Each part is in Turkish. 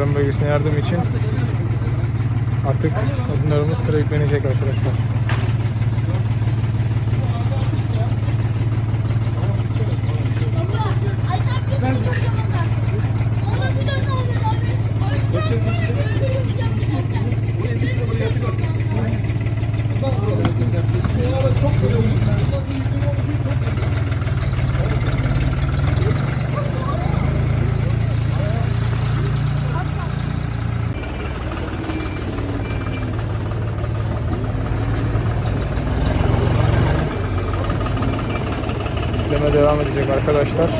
deprem bölgesine yardım için artık odunlarımız tıra yüklenecek arkadaşlar. Yükleme devam edecek arkadaşlar.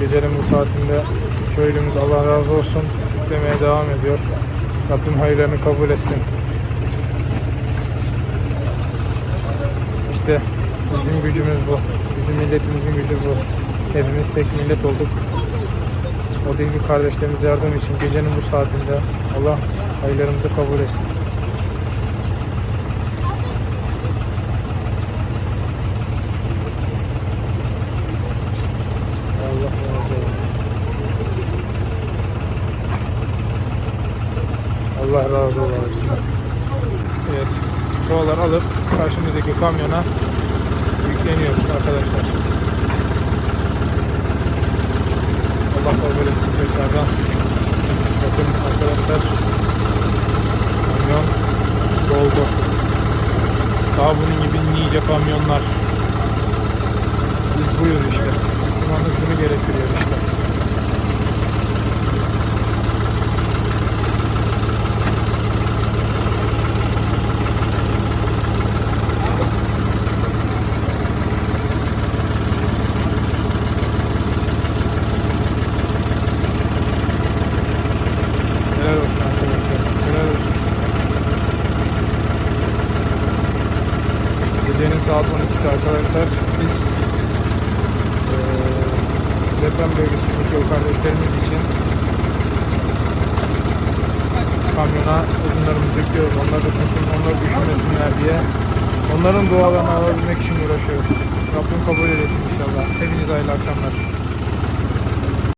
Gecenin bu saatinde köylümüz Allah razı olsun yüklemeye devam ediyor. Rabbim hayırlarını kabul etsin. İşte bizim gücümüz bu. Bizim milletimizin gücü bu. Hepimiz tek millet olduk. O dinli kardeşlerimize yardım için gecenin bu saatinde Allah hayırlarımızı kabul etsin. Allah razı olsun. Allah razı olsun. Çuvallar alıp karşımızdaki kamyona yükleniyoruz arkadaşlar. Allah kabul etsin tekrardan. Bakın arkadaşlar. Kamyon doldu. Daha bunun gibi nice kamyonlar. Biz buyuz işte. Müslümanlık bunu gerektiriyor işte. Helal olsun arkadaşlar. Helal olsun. Gecenin saat 12'si arkadaşlar. Biz eee deprem bölgesindeki o kardeşlerimiz için kamyona odunlarımızı yüklüyoruz. Onlar ısınsın, onlar üşümesinler diye. Onların dualarını alabilmek için uğraşıyoruz. Rabbim kabul eylesin inşallah. Hepinize hayırlı akşamlar.